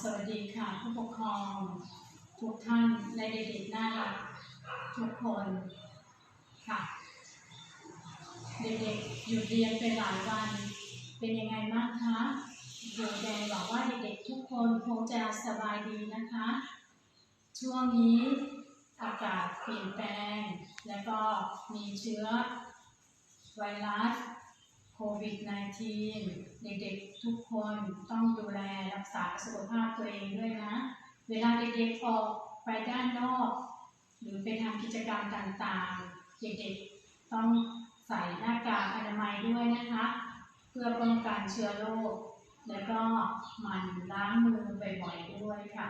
สวัสดีค่ะผู้ปกครอง ทุกท่านและเด็กๆน่ารักทุกคนค่ะ เด็กๆหยุดเรียนไปหลายวัน เป็นยังไงบ้างคะเดี๋ยวแดงบอกว่าเด็กๆทุกคนคงจะสบายดีนะคะ ช่วงนี้อากาศเปลี่ยนแปลง แล้วก็มีเชื้อไวรัส วิด -19 เด็กๆทุกคนต้องดูแลรักษาสุขภาพตัวเองด้วยนะ เวลาเด็กๆออกไปด้านนอก หรือไปทำกิจกรรมต่างๆ เด็กๆต้องใส่หน้ากากอนามัยด้วยนะคะ เพื่อป้องกันเชื้อโรคแล้วก็หมั่นล้างมือบ่อยๆด้วยค่ะ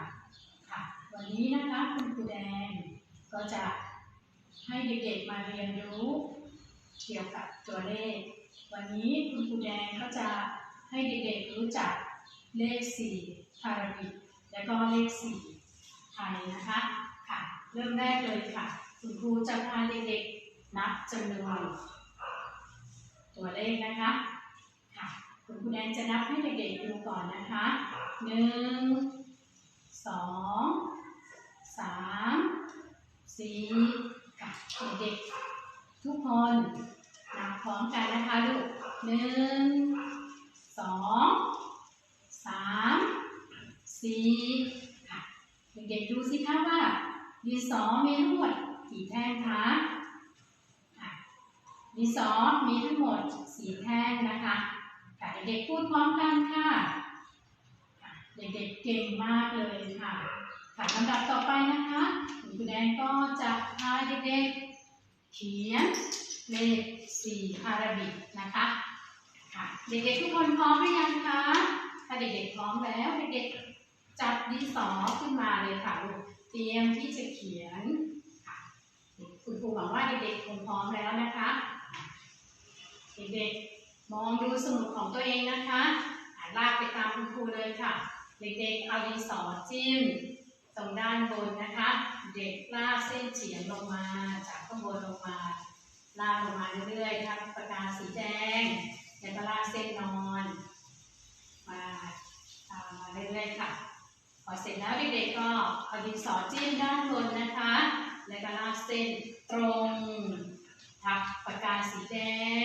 ค่ะ วันนี้นะคะคุณครูแดงก็จะให้เด็กๆมาเรียนรู้ เกี่ยวกับตัวเลข วันนี้คุณครูแดงก็จะให้เด็กๆรู้จักเลขสี่พาราบิกและก็เลขสี่ไทยนะคะค่ะ เริ่มแรกเลยค่ะ คุณครูจะพาเด็กๆนับจำนวนตัวเลขนะคะค่ะคุณครูแดงจะนับให้เด็กๆดูก่อนนะคะหนึ่งสองสามสี่ค่ะเด็กๆ ทุกคนนับพร้อมกันนะคะลูกหนึ่งสองสามสี่ค่ะเด็กๆดูสิคะว่าดินสอมีทั้งหมดกี่แท่งคะดินสอมีทั้งหมดสี่แท่งนะคะค่ะเด็กๆพูดพร้อมกันค่ะ เด็กๆเก่งมากเลยค่ะค่ะลำดับต่อไปนะคะคุณแดงก็จะพาเด็กๆ เขียนเลขสี่อาราบิกนะคะค่ะเด็กๆทุกคนพร้อมหรือยังคะ ถ้าเด็กๆพร้อมแล้วเด็กๆจับดินสอขึ้นมาเลยค่ะลูกเตรียมที่จะเขียนค่ะคุณครูหวังว่าเด็กๆคงพร้อมแล้วนะคะ เด็กๆมองดูสมุดของตัวเองนะคะอ่าลากไปตามคุณครูเลยค่ะ เด็กๆเอาดินสอจิ้ม ตรงด้านบนนะคะ เด็กลากเส้นเฉียงลงมาจากข้างบนลงมา ลากลงมาเรื่อยๆทั้งปากกาสีแดงแล้วก็ลากเส้นนอน มาตามมาเรื่อยๆค่ะ พอเสร็จแล้วเด็กๆก็เอาดินสอจิ้มด้านบนนะคะ แล้วก็ลากเส้นตรงทับปากกาสีแด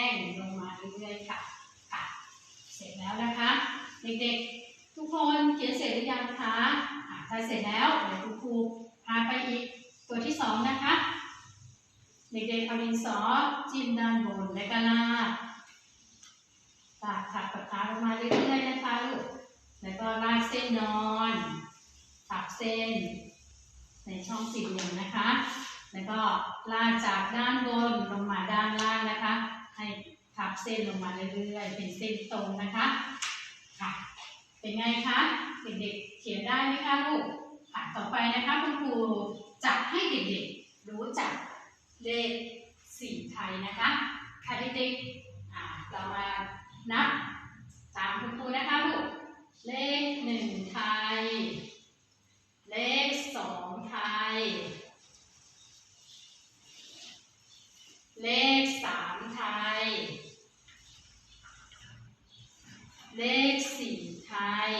งลงมาเรื่อยๆค่ะค่ะ เสร็จแล้วนะคะ เด็กๆทุกคนเขียนเสร็จหรือยังคะ อะถ้าเสร็จแล้วเดี๋ยวคุณครูพาไปอีกตัวที่สองนะคะเด็กๆเอาดินสอจิ้มด้านบนและก็ลากลากถักปากกาลงมาเรื่อยๆนะคะลูกแล้วก็ลากเส้นนอนถักเส้น ในช่องสี่เหลี่ยมนะคะ แล้วก็ลากจากด้านบนลงมาด้านล่างนะคะ ให้ทับเส้นลงมาเรื่อยๆ เป็นเส้นตรงนะคะค่ะ เป็นไงคะเด็กๆเขียนได้ไหมคะลูกค่ะต่อไปนะคะคุณครูจะให้เด็กๆรู้จักเลขสี่ไทยนะคะค่ะเด็กๆเรามานับตามคุณครูนะคะลูกเลขหนึ่งไทย เลขสองไทย เลขสามไทย เลขสี่ ไทย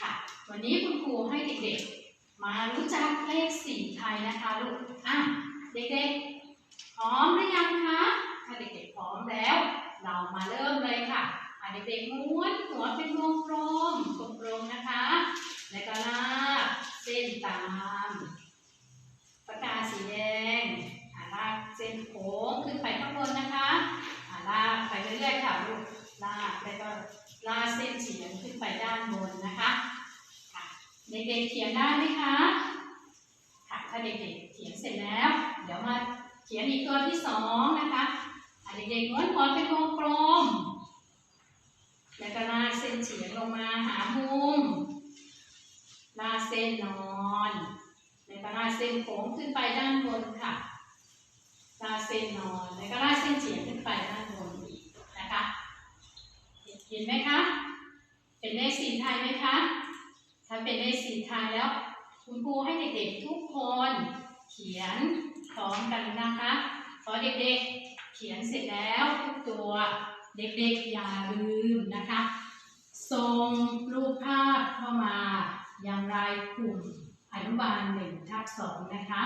ค่ะ วันนี้คุณครูให้เด็กๆ มารู้จักเลขสี่ไทยนะคะลูก อะ เด็กๆ พร้อมหรือยังคะ ถ้าเด็กๆ พร้อมแล้ว เรามาเริ่มเลยค่ะอะเด็กๆม้วนหัวเป็นวงกลมกลมๆนะคะ แล้วก็ลากเส้นตาม ปากกาสีแดงลากเส้นโค้งขึ้นไปข้างบนนะคะอะลากไปเรื่อยๆค่ะลูก ลากแล้วก็ลากเส้นเฉียงขึ้น ไปด้านบนนะคะค่ะเด็กๆเขียนได้ไหมคะค่ะถ้าเด็กๆเขียนเสร็จแล้ว เดี๋ยวมาเขียนอีกตัวที่สองนะคะเด็กๆม้วนหัวเป็นวงกลมแล้วก็ลากเส้นเฉียงลงมาหามุมลากเส้นนอนแล้วก็ลากเส้นโค้งขึ้นไปด้านบนค่ะลากเส้นนอนแล้วก็ลากเส้นเฉียงขึ้นไปด้านบนอีกนะคะ เห็นไหมคะ เป็นเลขสีไทยไหมคะ ห็นเลขสีไทยแล้ว คุณครูให้เด็กๆทุกคนเขียนพร้อมกันนะคะพอเด็กๆเขียนเสร็จแล้วทุกตัวเด็กๆอย่าลืมนะคะส่งรูปภาพเข้ามาอยังรายกลุ่มอนุบาลหนึ่งทับสองนะคะ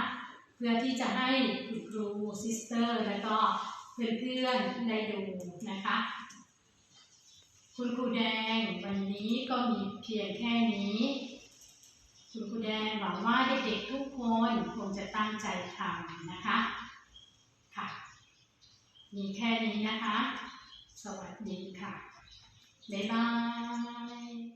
เพื่อที่จะให้คุณครูซิสเตอร์แล้วก็เพื่อนๆได้ดูนะคะ คุณครูแดงวันนี้ก็มีเพียงแค่นี้ คุณครูแดงหวังว่าเด็กๆทุกคนคงจะตั้งใจทำนะคะค่ะ มีแค่นี้นะคะ สวัสดีค่ะ บ๊ายบาย